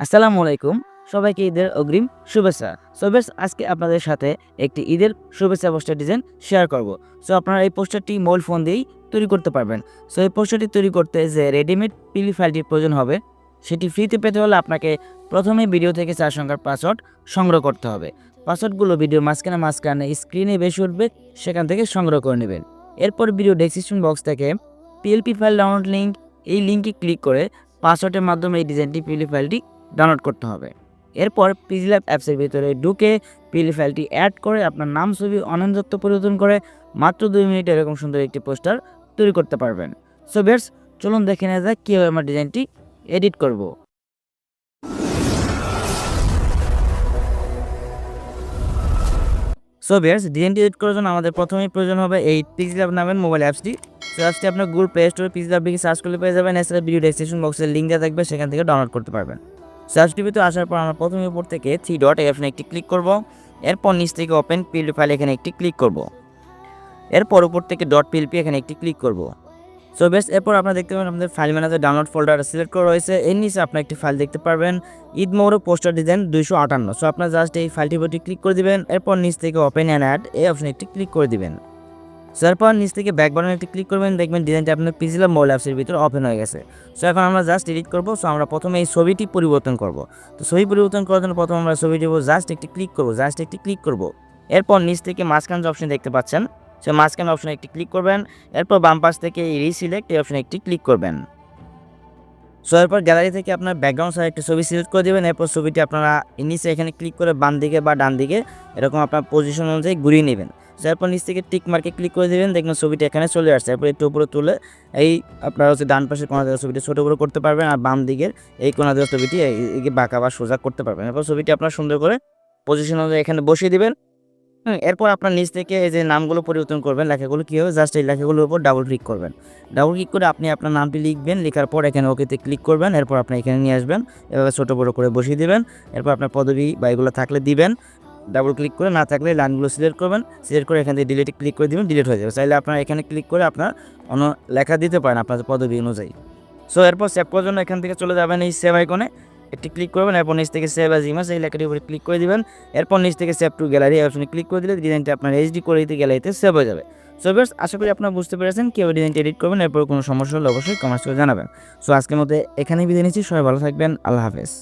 আসসালামু আলাইকুম। সবাইকে ঈদের অগ্রিম শুভেচ্ছা। সো বেশ, আজকে আপনাদের সাথে একটি ঈদের শুভেচ্ছা পোস্টার ডিজাইন শেয়ার করব। সো আপনারা এই পোস্টারটি মোবাইল ফোন দিয়েই তৈরি করতে পারবেন। সো এই পোস্টারটি তৈরি করতে যে রেডিমেড পিলি ফাইলটির প্রয়োজন হবে, সেটি ফ্রিতে পেতে হলে আপনাকে প্রথমে ভিডিও থেকে চার সংখ্যার পাসওয়ার্ড সংগ্রহ করতে হবে। পাসওয়ার্ডগুলো ভিডিও মাঝখানে মাঝখানে স্ক্রিনে বেশি উঠবে, সেখান থেকে সংগ্রহ করে নেবেন। এরপর ভিডিও ডেসক্রিপশন বক্স থেকে পিএলপি ফাইল ডাউনলোড লিঙ্ক এই লিঙ্কে ক্লিক করে পাসওয়ার্ডের মাধ্যমে এই ডিজাইনটি পিএলপি ফাইলটি ডাউনলোড করতে হবে। এরপর পিজিল্যাব অ্যাপসের ভিতরে ঢুকে পিএলপি ফাইলটি অ্যাড করে আপনার নাম, ছবি অনন্ত পরিবর্তন করে মাত্র দুই মিনিটে এরকম সুন্দর একটি পোস্টার তৈরি করতে পারবেন। সো বেটস চলুন দেখে নেওয়া যাক কীভাবে আমার ডিজাইনটি এডিট করব। সো বেয়ার্স ডিজাইনটি এডিট করার জন্য আমাদের প্রথমেই প্রয়োজন হবে এই পিক্সিল্যাব নামের মোবাইল অ্যাপসটি সো অ্যাপসটি আপনার গুগল প্লে স্টোরে পিক্সিল্যাব লিখে সার্চ করলে পেয়ে যাবেন। এছাড়া ভিডিও ডেসক্রিপশন বক্সের লিঙ্ক দেওয়া থাকবে, সেখান থেকে ডাউনলোড করতে পারবেন। সার্চ টিভিতে আসার পর আমরা প্রথমে উপর থেকে থ্রি ডট অপশনে একটি ক্লিক করব। এরপর নিচ থেকে ওপেন পিএলপি ফাইল এখানে একটি ক্লিক করব। এরপর উপর থেকে ডট পিএলপি এখানে একটি ক্লিক করব। সো বেশ, এরপর আপনারা দেখতে পাবেন আমাদের file manager download folder select করা রয়েছে। এর নিচে আপনার একটি ফাইল দেখতে পারবেন। ঈদ মোড়ো পোস্টার ডিজাইন দুইশো আটান্ন। সো আপনার জাস্ট এই ফাইলটির উপর ক্লিক করে দিবেন। এরপর নিচ থেকে ওপেন অ্যান্ড অ্যাড এই অপশনে একটি ক্লিক করে দিবেন। সো এরপর নিচ থেকে ব্যাক বাটনে একটি ক্লিক করবেন, দেখবেন ডিজাইনটা আপনার পিজিলা মোবাইল অ্যাপসের ভিতরে ওপেন হয়ে গেছে। সো এখন আমরা জাস্ট এডিট করব। সো আমরা প্রথমে এই ছবিটি পরিবর্তন করব। তো ছবি পরিবর্তন করার জন্য প্রথমে আমরা ছবিটি জাস্ট একটি ক্লিক করব জাস্ট একটি ক্লিক করব। এরপর নিচ থেকে মাঝখান যে অপশন দেখতে পাচ্ছেন সো মাঝখান অপশনে একটি ক্লিক করবেন। এরপর বাম পাশ থেকে রিসিলেক্ট এই অপশনে একটি ক্লিক করবেন। সো এরপর গ্যালারি থেকে আপনার ব্যাকগ্রাউন্ড সাইড একটা ছবি সিলেক্ট করে দেবেন। এরপর ছবিটি আপনারা নিচে এখানে ক্লিক করে বাম দিকে বা ডান দিকে এরকম আপনার পজিশন অনুযায়ী ঘুরিয়ে নেবেন। সো এরপর নিচ থেকে টিক মার্কে ক্লিক করে দেবেন, দেখবেন ছবিটি এখানে চলে আসছে। এরপর একটু উপরে তুলে এই আপনারা হচ্ছে ডান পাশের কোনা থেকে ছবিটি ছোটো করে করতে পারবেন আর বাম দিকের এই কোনা থেকে ছবিটি বাঁকা বা সোজা করতে পারবেন। এরপর ছবিটি আপনার সুন্দর করে পজিশন এখানে বসিয়ে দেবেন। এরপর আপনার নিচ থেকে এই যে নামগুলো পরিবর্তন করবেন, লেখাগুলো কী হবে? জাস্ট এই লেখাগুলোর উপর ডাবল ক্লিক করবেন। ডাবল ক্লিক করে আপনি আপনার নামটি লিখবেন, লেখার পর এখানে ওকেতে ক্লিক করবেন, এরপর আপনি এখানে নিয়ে আসবেন, এভাবে ছোটো বড়ো করে বসিয়ে দেবেন, এরপর আপনার পদবি বা এগুলো থাকলে দিবেন। ডাবল ক্লিক করে না থাকলে লাইনগুলো সিলেক্ট করবেন। সিলেক্ট করে এখান থেকে ডিলিটে ক্লিক করে দিবেন ডিলিট হয়ে যাবে। চাইলে আপনার এখানে ক্লিক করে আপনার অন্য লেখা দিতে পারেন আপনার পদবি অনুযায়ী। সো এরপর সেভ করার জন্য এখান থেকে চলে যাবেন এই সেভ আইকনে একটি ক্লিক করবেন, এরপর নিচ থেকে সেভ অ্যাজ ইমেজ এই লেখাটির উপরে ক্লিক করে দিবেন। এরপর নিচ থেকে সেভ টু গ্যালারি অপশনে ক্লিক করে দিলে ডিজাইনটা আপনার এইচডি করে দিতে গ্যালারিতে সেভ হয়ে যাবে। সো বেশ আশা করি আপনারা বুঝতে পেরেছেন, কীভাবে ডিজাইনটি এডিট করবেন, এরপর কোনো সমস্যা হলে অবশ্যই কমেন্টস করে জানাবেন। সো আজকের মধ্যে এখানেই বিদায় নিচ্ছি, সবাই ভালো থাকবেন, আল্লাহ হাফেজ।